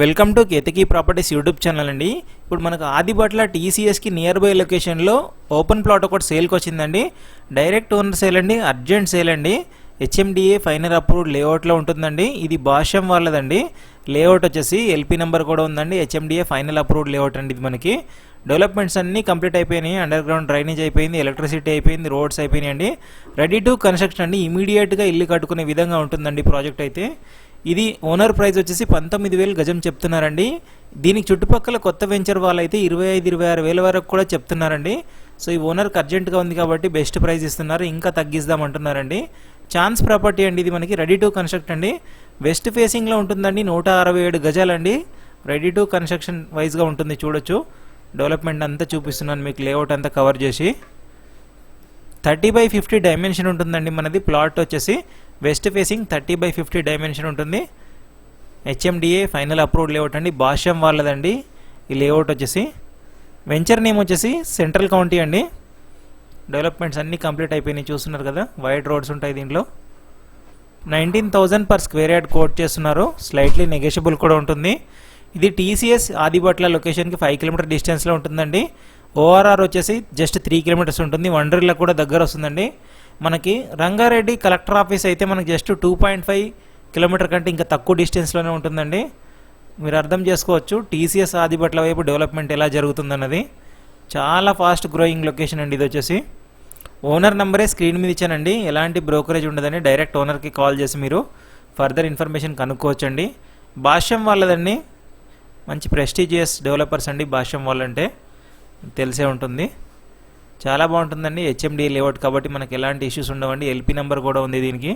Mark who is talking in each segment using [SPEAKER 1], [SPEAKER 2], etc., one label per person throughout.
[SPEAKER 1] Welcome to Ketaki properties YouTube channel అండి. ఇప్పుడు మనకు ఆదిబట్ల టీసీఎస్కి నియర్ బై లొకేషన్లో ఓపెన్ ప్లాట్ ఒకటి సేల్కి వచ్చిందండి. డైరెక్ట్ ఓనర్ సేల్ అండి అర్జెంట్ సేల్ అండి. హెచ్ఎండిఏ ఫైనల్ అప్రూవ్డ్ లేఅవుట్లో ఉంటుందండి. ఇది భాష్యం వాళ్ళదండి. లేఅవుట్ వచ్చేసి ఎల్పీ నెంబర్ కూడా ఉందండి. హెచ్ఎండిఏ ఫైనల్ అప్రూవ్డ్ లేఅవుట్ అండి ఇది మనకి. డెవలప్మెంట్స్ అన్నీ కంప్లీట్ అయిపోయినాయి. అండర్ గ్రౌండ్ డ్రైనేజ్ అయిపోయింది ఎలక్ట్రిసిటీ అయిపోయింది రోడ్స్ అయిపోయినాయి అండి రెడీ టు కన్స్ట్రక్షన్ అండి ఇమీడియట్గా ఇల్లు కట్టుకునే విధంగా ఉంటుందండి ప్రాజెక్ట్ అయితే. ఇది ఓనర్ ప్రైస్ వచ్చేసి పంతొమ్మిది వేలు గజం చెప్తున్నారండి. దీనికి చుట్టుపక్కల కొత్త వెంచర్ వాళ్ళు అయితే ఇరవై ఐదు ఇరవై ఆరు వేల వరకు కూడా చెప్తున్నారండి. సో ఈ ఓనర్కి అర్జెంట్గా ఉంది కాబట్టి బెస్ట్ ప్రైస్ ఇస్తున్నారు. ఇంకా తగ్గిద్దామంటున్నారండి. ఛాన్స్ ప్రాపర్టీ అండి ఇది మనకి రెడీ టు కన్స్ట్రక్ట్ అండి. వెస్ట్ ఫేసింగ్లో ఉంటుందండి నూట అరవై ఏడు గజాలండి. రెడీ టు కన్స్ట్రక్షన్ వైజ్గా ఉంటుంది చూడొచ్చు. డెవలప్మెంట్ అంతా చూపిస్తున్నాను మీకు లేఅవుట్ అంతా కవర్ చేసి. థర్టీ బై ఫిఫ్టీ డైమెన్షన్ ఉంటుందండి మనది. ప్లాట్ వచ్చేసి west facing thirty by fifty dimension ఉంటుంది. హెచ్ఎండిఏ ఫైనల్ అప్రూవ్డ్ లేఅవుట్ అండి. భాష్యం వాళ్ళదండి. ఈ లేఅవుట్ వచ్చేసి వెంచర్ నేమ్ వచ్చేసి సెంట్రల్ కౌంటీ అండి. డెవలప్మెంట్స్ అన్నీ కంప్లీట్ అయిపోయినాయి చూస్తున్నారు కదా. వైడ్ రోడ్స్ ఉంటాయి దీంట్లో. Nineteen thousand per square yard quote చేస్తున్నారు. స్లైట్లీ నెగోషియబుల్ కూడా ఉంటుంది. ఇది టీసీఎస్ ఆదిబట్ల లొకేషన్కి ఫైవ్ కిలోమీటర్ డిస్టెన్స్లో ఉంటుందండి. ఓఆర్ఆర్ వచ్చేసి జస్ట్ త్రీ కిలోమీటర్స్ ఉంటుంది. వండర్లకు కూడా దగ్గర వస్తుందండి. మనకి రంగారెడ్డి కలెక్టర్ ఆఫీస్ అయితే మనకి just two point five kilometer కంటే ఇంకా తక్కువ డిస్టెన్స్లోనే ఉంటుందండి. మీరు అర్థం చేసుకోవచ్చు టీసీఎస్ ఆదిబట్ల వైపు డెవలప్మెంట్ ఎలా జరుగుతుందన్నది. చాలా ఫాస్ట్ గ్రోయింగ్ లొకేషన్ అండి ఇది వచ్చేసి. ఓనర్ నెంబరే స్క్రీన్ మీద ఇచ్చానండి. ఎలాంటి బ్రోకరేజ్ ఉండదని డైరెక్ట్ ఓనర్కి కాల్ చేసి మీరు ఫర్దర్ ఇన్ఫర్మేషన్ కనుక్కోవచ్చండి. భాష్యం వాళ్ళదండి. మంచి ప్రెస్టీజియస్ డెవలపర్స్ అండి భాష్యం వాళ్ళంటే. తెలిసే ఉంటుంది. చాలా బాగుంటుందండి. హెచ్ఎండి లేఅవుట్ కాబట్టి మనకి ఎలాంటి ఇష్యూస్ ఉండవండి. ఎల్పీ నెంబర్ కూడా ఉంది దీనికి.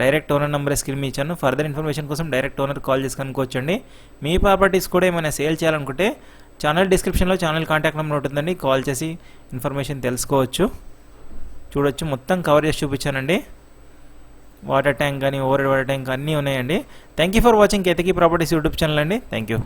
[SPEAKER 1] డైరెక్ట్ ఓనర్ నెంబర్ స్క్రీన్ ఇచ్చాను. ఫర్దర్ ఇన్ఫర్మేషన్ కోసం డైరెక్ట్ ఓనర్ కాల్ చేసి కనుక్కోవచ్చండి. మీ ప్రాపర్టీస్ కూడా ఏమైనా సేల్ చేయాలనుకుంటే ఛానల్ డిస్క్రిప్షన్లో ఛానల్ కాంటాక్ట్ నెంబర్ ఉంటుందండి. కాల్ చేసి ఇన్ఫర్మేషన్ తెలుసుకోవచ్చు. చూడొచ్చు. మొత్తం కవర్ చేసి చూపించానండి. వాటర్ ట్యాంక్ కానీ ఓవర్ వాటర్ ట్యాంక్ అన్నీ ఉన్నాయండి. Thank you for watching Ketaki properties YouTube channel అండి. Thank you